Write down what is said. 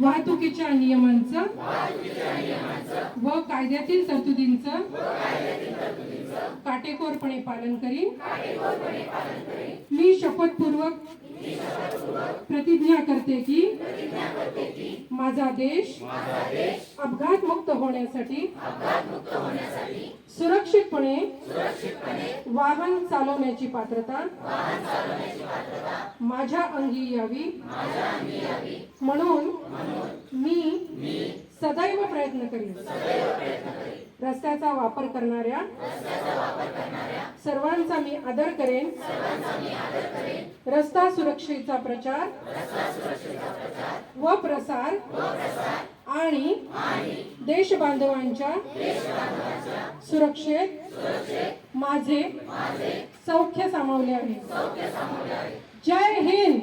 वाहतुकीच्या नियमांचं. व कायद्यातील तरतुदींचं. काटेकोरपणे पालन करीन. मी शपथपूर्वक प्रतिज्ञा करते की माझा देश अपघात मुक्त होण्यासाठी सुरक्षितपणे वाहन चालवण्याची पात्रता माझ्या अंगी यावी. म्हणून मी सदैव प्रयत्न करीन. रस्त्याचा वापर करणाऱ्या सर्वांचा मी आदर करेन. रस्ता सुरक्षेचा प्रचार व प्रसार आणि देश बांधवांच्या सुरक्षेत माझे सौख्य सामावले आहे. जय हिंद जय हिंद!